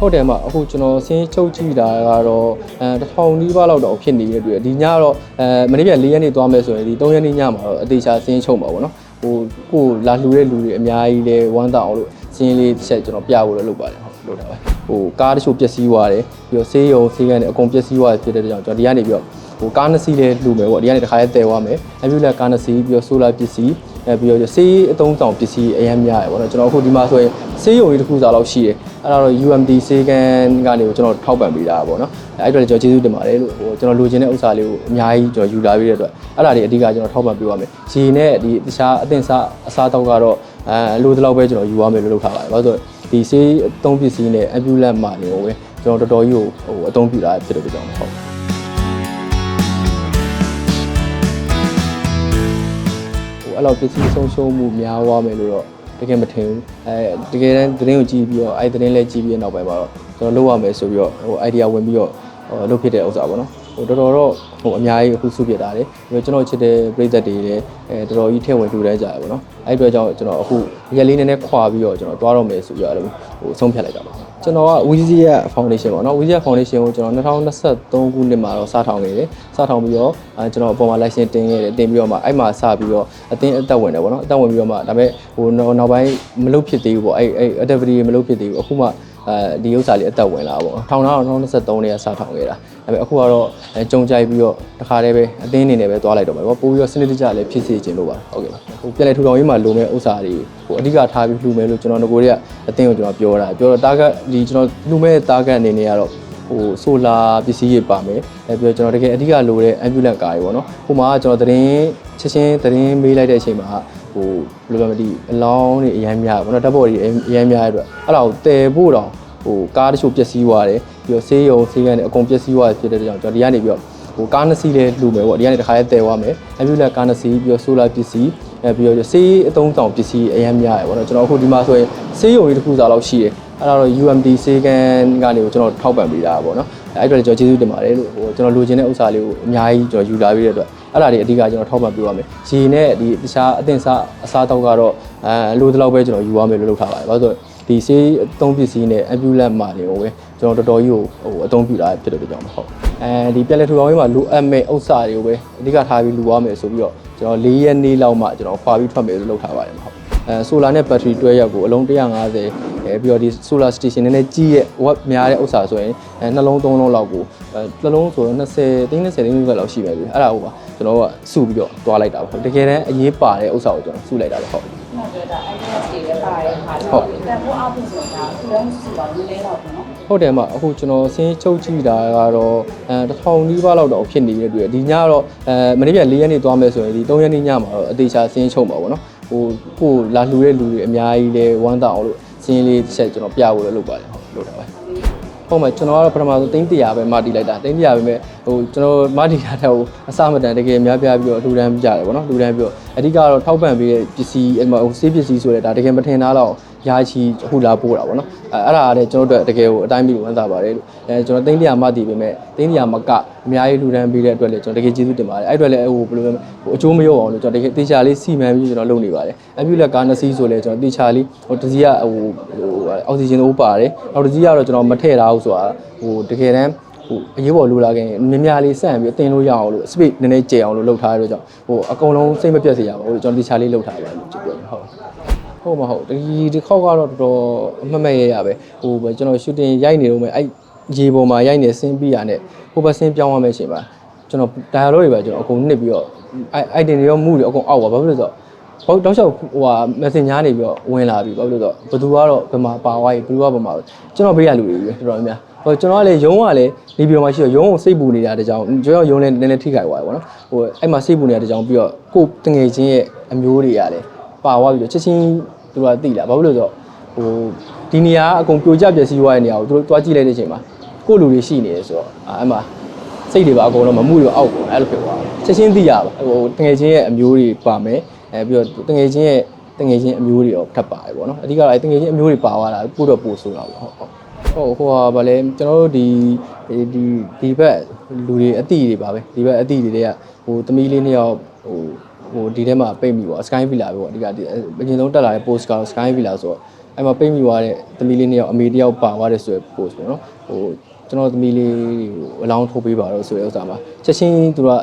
ဟုတ်တယ်မအခုကျွန်တော်စင်းချုပ်ကြည့်တာကတော့အဲတစ်ထောင်နီးပါးလောက်တော့ဖြစ်နေတဲ့တွေ့ဒီညကတော့အဲမနေ့ပြန်၄ရက်နေသွားမယ်ဆိုရင်ဒီ၃ရက်နေညမှာတော့အသေးချာစင်းချုပ်မှာပေါ့နော်ဟိုကိုလာလှူတဲ့လူတွေအများကြီးလဲဝမ်းတောင်အောင်လို့စင်းလေးတစ်ချက်ကျွန်တော်ပြဖို့လည်းလုပ်ပါတယ်ဟုတ်လုပ်တာပါဟိုကားတချို့ပျက်စီးသွားတယ်ပြီးတော့ဆေးရုံဆေးကန်တွေအကုန်ပျက်စီးသွားဖြစ်တဲ့အတွက်ကြောင့်ကျွန်တော်ဒီကနေပြီးတော့ဟိုကားနှစ်စီးလေးလှူမယ်ပေါ့ဒီကနေတစ်ခါလေးတည်သွားမယ်အပြူလက်ကားနှစ်စီးပြီးတော့ဆိုလာပစ္စည်း အဲပြီးတော့ဆေးအသုံးဆောင်ပစ္စည်းအများများရယ်ပေါ့နော်ကျွန်တော်အခုဒီမှာဆိုရင်ဆေးရုံကြီးတစ်ခုစာလောက်ရှိတယ်အဲ့ဒါတော့ UMD ဆေးကန်ကနေကိုကျွန်တော်ထောက်ပံ့ပေးတာပေါ့နော်အဲ့အတွက်လည်းကျွန်တော်ကျေးဇူးတင်ပါတယ်လို့ဟိုကျွန်တော်လိုချင်တဲ့ဥစ္စာလေးကိုအများကြီးကျွန်တော်ယူလာပေးတဲ့အတွက်အဲ့ဒါတွေအဓိကကျွန်တော်ထောက်ပံ့ပေးပါမယ်။ရေနဲ့ဒီတခြားအသင့်စားအစားတောက်ကတော့အဲလိုတလောက်ပဲကျွန်တော်ယူရမယ်လို့လုပ်ထားပါတယ်။ဘာလို့ဆိုဒီဆေးအသုံးပစ္စည်းနဲ့ ambulance မှာနေကိုပဲကျွန်တော်တော်တော်ကြီးကိုဟိုအသုံးပြုတာဖြစ်တဲ့အတွက်ကြောင့်ဟုတ် အဲ့လိုပစ္စည်းဆုံးရှုံးမှုများသွားမယ်လို့တော့တကယ်မထင်ဘူးအဲတကယ်တမ်းသတင်းကိုကြည့်ပြီးတော့အဲ့သတင်းလေးကြည့်ပြီးတဲ့နောက်ပိုင်းမှာတော့ကျွန်တော်လုပ်ရမယ်ဆိုပြီးတော့ဟို idea ဝင်ပြီးတော့ဟိုလုပ်ဖြစ်တဲ့ဥစ္စာပေါ့နော်ဟိုတော်တော်တော့ဟိုအများကြီးအခုစုပြတာတယ်ပြီးတော့ကျွန်တော်ချစ်တဲ့ပြည်သက်တွေလည်းအဲတော်တော်ကြီးထည့်ဝင်လှူဒန်းကြရပါတော့အဲ့အတွက်ကြောင့်ကျွန်တော်အခုရက်လေးနည်းနည်းခွာပြီးတော့ကျွန်တော်တွားတော့မယ်ဆိုပြီးတော့အဲ့လိုဟိုဆုံးဖြတ်လိုက်တာပါ ကျွန်တော်က WeZia Foundation ပေါ့နော် WeZia Foundation ကိုကျွန်တော်2023ခုနှစ်မှာတော့စထောင်ခဲ့တယ်စထောင်ပြီးတော့အဲကျွန်တော်အပေါ်မှာ license တင်ခဲ့တယ်တင်ပြီးတော့မှအဲ့မှာစပြီးတော့အတင်းအသက်ဝင်တယ်ပေါ့နော်အသက်ဝင်ပြီးတော့မှဒါပေမဲ့ဟိုနောက်ပိုင်းမလုပ်ဖြစ်သေးဘူးပေါ့အဲ့အဲ့ activity မလုပ်ဖြစ်သေးဘူးအခုမှ အဲဒီဥစ္စာလေးအသက်ဝင်လာပေါ့ထောင်တော့2023နဲ့စထောင်ခဲ့တာဒါပေမဲ့အခုကတော့ကြုံကြိုက်ပြီးတော့တခါတည်းပဲအတင်းအနေနဲ့ပဲသွားလိုက်တော့မယ်ပေါ့ပို့ပြီးတော့စနစ်တကျလည်းဖြစ်စေခြင်းလို့ပါဟုတ်ကဲ့ပါဟိုပြန်လေထူထောင်ရေးမှာလိုမဲ့ဥစ္စာတွေဟိုအဓိကထားပြီးလှူမယ်လို့ကျွန်တော်ငကိုတွေကအတင်းကိုကျွန်တော်ပြောတာပြောတော့ target ဒီကျွန်တော်လှူမဲ့ target အနေနဲ့ကတော့ဟိုဆိုလာပစ္စည်းတွေပါမယ်အဲပြီးတော့ကျွန်တော်တကယ်အဓိကလိုတဲ့ ambulance ကားတွေပေါ့နော်ဟိုမှာကျွန်တော်သတင်းချက်ချင်းသတင်းမေးလိုက်တဲ့အချိန်မှာ ဟိုဘယ်လိုမှမသိအလောင်းတွေအများများပေါ့နော်ဓာတ်ပေါ်တွေအများများတဲ့အတွက်အဲ့ဒါကိုတည်ဖို့တော့ဟိုကားတချို့ပျက်စီးသွားတယ်ပြီးတော့ဆေးရုံဆေးကန်တွေအကုန်ပျက်စီးသွားဖြစ်တဲ့အတွက်ကြောင့်ကျွန်တော်ဒီကနေပြီးတော့ဟိုကားနှစ်စီးလေးလှူမယ်ပေါ့ဒီကနေတစ်ခါလေးတည်သွားမယ် ambulance ကားနှစ်စီးပြီးတော့ဆိုလာပစ္စည်းအဲပြီးတော့ဆေးအသုံးဆောင်ပစ္စည်းအများများရယ်ပေါ့နော်ကျွန်တော်အခုဒီမှာဆိုရင်ဆေးရုံကြီးတစ်ခုစာလောက်ရှိတယ်အဲ့ဒါတော့ UMD ဆေးကန်ကနေကိုကျွန်တော်ထောက်ပံ့ပေးတာပေါ့နော်အဲ့အတွက်လည်းကျွန်တော်ကျေးဇူးတင်ပါတယ်လို့ဟိုကျွန်တော်လိုချင်တဲ့ဥစ္စာလေးကိုအများကြီးကျွန်တော်ယူလာပေးတဲ့အတွက် အဲ့ဒါတွေအဓိကကျွန်တော်ထောက်ပံ့ပေးပါမယ်ရေနဲ့ဒီတခြားအသင့်စားအစားတောက်ကတော့အဲလိုတလောက်ပဲကျွန်တော်ယူရမယ်လို့လုပ်ထားပါတယ်ဘာလို့ဆိုဒီဆေးအသုံးပစ္စည်းနဲ့ ambulance မှာနေကိုပဲကျွန်တော်တော်တော်ကြီးကိုဟိုအသုံးပြုတာဖြစ်တဲ့အတွက်ကြောင့်ဟုတ်အဲဒီပြန်လည်ထူထောင်ရေးမှာလိုအပ်မဲ့ဥစ္စာတွေကိုပဲအဓိကထားပြီးလူရမယ်ဆိုပြီးတော့ကျွန်တော်၄ရက်နေ့လောက်မှကျွန်တော်ခွာပြီးထွက်မယ်လို့လုပ်ထားပါတယ်ဟုတ်အဲဆိုလာနဲ့ဘက်ထရီတွဲရက်ကိုအလုံး150 အဲပြီးတော့ဒီ solar station နည်းနည်းကြီးရဲ့ watt များတဲ့ဥစ္စာဆိုရင်အဲနှလုံးသုံးလုံးလောက်ကိုအဲနှလုံးဆိုတော့20သိန်း30သိန်းလောက်ရှိပဲပြီအဲ့ဒါကိုပါကျွန်တော်ကစုပြီးတော့တွားလိုက်တာပါဟုတ်တကယ်တမ်းအရေးပါတဲ့ဥစ္စာကိုကျွန်တော်စုလိုက်တာပါဟုတ်ကျွန်တော်ပြောတာ ideas တွေလည်းပါတယ်ဟာတော့တန်ဖိုးအပြင်ဆိုတာသူလည်းစုပါလူလဲတော့ပေါ့နော်ဟုတ်တယ်မအခုကျွန်တော်စင်းချုပ်ကြည့်တာကတော့အဲတစ်ထောင်နီးပါးလောက်တော့ဖြစ်နေတဲ့တွေ့ဒီညကတော့အဲမနေ့ပြန်၄ရက်နေသွားမယ်ဆိုရင်ဒီ၃ရက်နေညမှာတော့အသေးချာစင်းချုပ်မှာပေါ့နော်ဟိုကိုလာလှူတဲ့လူတွေအများကြီးလဲဝမ်းတောင်အောင်လို့ စင်းလေးတစ်ချက်ကျွန်တော်ပြဖို့လည်းလုပ်ပါတယ်ဟုတ်လုပ်တာပါဟုတ်မှာကျွန်တော်ကတော့ပထမဆုံးတင်း100ပဲမတီးလိုက်တာတင်း100ပဲမဲ့ဟိုကျွန်တော်မတီးတာတဲ့ဟိုအစမတန်တကယ်များပြားပြီးတော့လှူဒန်းပြရတယ်ပေါ့နော်လှူဒန်းပြီးတော့အဓိကတော့ထောက်ပံ့ပေးတဲ့ပစ္စည်းဟိုစေးပစ္စည်းဆိုတဲ့ဒါတကယ်မထင်သားတော့ ရာချီအခုလာပို့တာပေါ့နော်အဲအဲ့ဒါလည်းကျွန်တော်တို့တကယ်ကိုအတိုင်းပြီးဝမ်းသာပါတယ်လို့အဲကျွန်တော်တင်း100မတီးပေမဲ့တင်း100မကအများကြီးလှူဒန်းပေးတဲ့အတွက်လည်းကျွန်တော်တကယ်ကျေးဇူးတင်ပါတယ်အဲ့အတွက်လည်းဟိုဘယ်လိုလဲဟိုအကျိုးမရောက်အောင်လို့ကျွန်တော်တကယ်တေချာလေးစီမံပြီးကျွန်တော်လုပ်နေပါတယ်အပြူလက်ကားနှစ်စီးဆိုလည်းကျွန်တော်တေချာလေးဟိုတစ်စီးကဟိုဟိုအောက်ဆီဂျင်တို့ပါတယ်နောက်တစ်စီးကတော့ကျွန်တော်မထည့်ထားဘူးဆိုတာဟိုတကယ်တမ်းဟိုအရေးပေါ်လိုလာခင်မြင်များလေးစန့်ပြီးတင်လို့ရအောင်လို့ space နည်းနည်းကျအောင်လို့လုပ်ထားရတော့ကြောင့်ဟိုအကုန်လုံးစိတ်မပြတ်စေရပါဘူးလို့ကျွန်တော်တေချာလေးလုပ်ထားပါတယ်လို့ပြောတယ်ဟုတ် ဟုတ်မဟုတ်ဒီဒီခေါက်ကတော့တော်တော်အမှတ်မဲ့ရရပဲဟိုပဲကျွန်တော် shooting ရိုက်နေတော့မယ်အဲ့ရေပေါ်မှာရိုက်နေဆင်းပြီးရတဲ့ဟိုဘဆင်းပြောင်းရမယ့်အချိန်မှာကျွန်တော် dialogue တွေပဲကျွန်တော်အကုန်နှစ်ပြီးတော့အဲ့ item တွေရော mood တွေအကုန်အောက်ပါဘာဖြစ်လို့ဆိုတော့ဟိုတောက်လျှောက်ဟိုဟာ messenger နေပြီးတော့ဝင်လာပြီဘာဖြစ်လို့ဆိုတော့ဘယ်သူကတော့ဘယ်မှာပါသွားပြီဘယ်သူကဘယ်မှာကျွန်တော်ဘေးရလူတွေပဲတော်တော်များများဟိုကျွန်တော်ကလည်းရုံးကလည်းနေပြီးတော့မှရှိတော့ရုံးကိုစိတ်ပူနေတာတကြောင်ကျွန်တော်ရုံးလည်းနည်းနည်းထိခိုက်သွားပြီပေါ့နော်ဟိုအဲ့မှာစိတ်ပူနေတာတကြောင်ပြီးတော့ကိုယ်တငယ်ချင်းရဲ့အမျိုးတွေကလည်းပါသွားပြီးတော့ချက်ချင်း သူတို့ကသိလာဘာဖြစ်လို့ဆိုတော့ဟိုဒီနေရာကအကုန်ပြိုကျပျက်စီးသွားတဲ့နေရာကိုသူတို့တွားကြည့်လိုက်တဲ့အချိန်မှာကိုယ့်လူတွေရှိနေတယ်ဆိုတော့အဲ့မှာစိတ်တွေပါအကုန်လုံးမမှုတွေအောက်ကုန်အဲ့လိုဖြစ်သွားတယ်ချက်ချင်းသိရပါဟိုတငယ်ချင်းရဲ့အမျိုးတွေပါမယ်အဲပြီးတော့တငယ်ချင်းရဲ့တငယ်ချင်းအမျိုးတွေရောထပ်ပါတယ်ပေါ့နော်အဓိကတော့အဲတငယ်ချင်းအမျိုးတွေပါသွားတာပို့တော့ပို့ဆိုတာပေါ့ဟုတ်ဟုတ်ဟုတ်ဟိုဟာဗာလဲကျွန်တော်တို့ဒီဒီဒီဘက်လူတွေအတိတွေပါပဲဒီဘက်အတိတွေတွေကဟိုသမီးလေးနှစ်ယောက်ဟို ဟိုဒီထဲမှာပိတ်မိပေါ့ Sky Villa ပဲပေါ့အဓိကဒီအရင်ဆုံးတက်လာတဲ့ post ကတော့ Sky Villa ဆိုတော့အဲအဲ့မှာပိတ်မိသွားတဲ့သမီးလေးနှစ်ယောက်အမေတစ်ယောက်ပါသွားတယ်ဆိုရယ် post ပေါ့နော်ဟိုကျွန်တော်သမီးလေးကိုအလောင်းထိုးပေးပါတော့ဆိုတဲ့ဥစ္စာမှာချက်ချင်းသူတို့က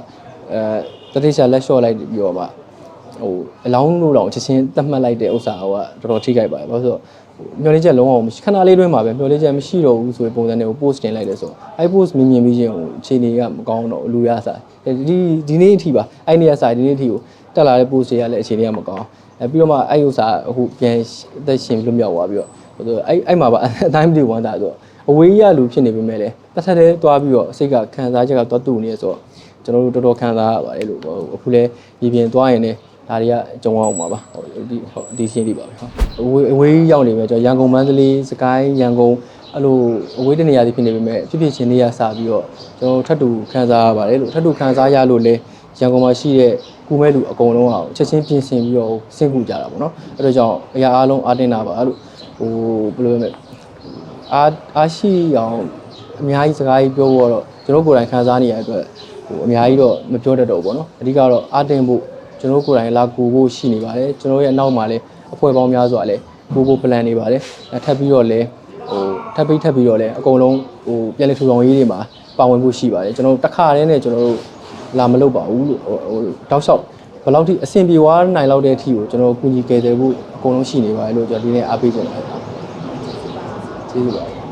အဲတတိချာလက်လျှော့လိုက်ပြီးတော့မှဟိုအလောင်းလို့တော့ချက်ချင်းသတ်မှတ်လိုက်တဲ့ဥစ္စာကတော်တော်ထိခိုက်ပါတယ်ဘာလို့ဆိုတော့ မျော်လင့်ချက်လုံးဝမရှိခဏလေးတွင်းမှာပဲမျော်လင့်ချက်မရှိတော့ဘူးဆိုရင်ပုံစံတွေကို post တင်လိုက်တယ်ဆိုတော့အဲ့ post မြင်မြင်ပြီးချင်းဟိုအခြေအနေကမကောင်းတော့လူရစားဒီဒီနေ့အထိပါအဲ့နေ့ကစားဒီနေ့အထိကိုတက်လာတဲ့ post တွေကလည်းအခြေအနေကမကောင်းအဲပြီးတော့မှအဲ့ဥစ္စာဟိုပြန်အသက်ရှင်လွတ်မြောက်သွားပြီးတော့ဟိုအဲ့အဲ့မှာပါအတိုင်းမတူဝမ်းတာဆိုတော့အဝေးရလူဖြစ်နေပေမဲ့လည်းတစ်ထက်တည်းသွားပြီးတော့စိတ်ကခံစားချက်ကသွားတူနေရဆိုတော့ကျွန်တော်တို့တော်တော်ခံစားရပါတယ်လို့အခုလဲပြည်ပြင်သွားရင်လည်း ဒါတွေကကြုံအောင်ပါပါဟိုဒီဟုတ်ဒီရှင်းလေးပါပဲဟုတ်အဝေးအဝေးရောက်နေမယ်ကျွန်တော်ရန်ကုန်မန္တလေးစကိုင်းရန်ကုန်အဲ့လိုအဝေးတနေရာတွေဖြစ်နေပေမဲ့ဖြစ်ဖြစ်ချင်းတွေကစပြီးတော့ကျွန်တော်ထပ်တူခန်းစားရပါတယ်လို့ထပ်တူခန်းစားရလို့လဲရန်ကုန်မှာရှိတဲ့ကူမဲလူအကုန်လုံးအောင်ချက်ချင်းပြင်ဆင်ပြီးတော့စင့်ကူကြတာပေါ့နော်အဲ့တော့ကြောင့်အရာအားလုံးအားတင်တာပါလို့ဟိုဘယ်လိုလဲအားအားရှိအောင်အများကြီးစကားကြီးပြောဖို့တော့ကျွန်တော်ကိုယ်တိုင်ခန်းစားနေရတဲ့အတွက်ဟိုအများကြီးတော့မပြောတတ်တော့ဘူးပေါ့နော်အဓိကတော့အားတင်ဖို့ ကျွန်တော်ကိုယ်တိုင်လာကူဖို့ရှိနေပါတယ်ကျွန်တော်ရဲ့အနောက်မှာလည်းအဖွဲ့ပေါင်းများစွာလည်းကူဖို့ plan နေပါတယ်အဲထပ်ပြီးတော့လည်းဟိုထပ်ပြီးထပ်ပြီးတော့လည်းအကုန်လုံးဟိုပြန်လည်ထူထောင်ရေးတွေမှာပါဝင်ဖို့ရှိပါတယ်ကျွန်တော်တို့တစ်ခါတည်းနဲ့ကျွန်တော်တို့လာမလုပ်ပါဘူးလို့ဟိုဟိုတောက်လျှောက်ဘယ်လောက်ထိအဆင်ပြေသွားနိုင်လောက်တဲ့အထိကိုကျွန်တော်ကူညီကယ်ဆယ်ဖို့အကုန်လုံးရှိနေပါတယ်လို့ကျွန်တော်ဒီနေ့အားပေးချင်ပါတယ်ကျေးဇူးပါ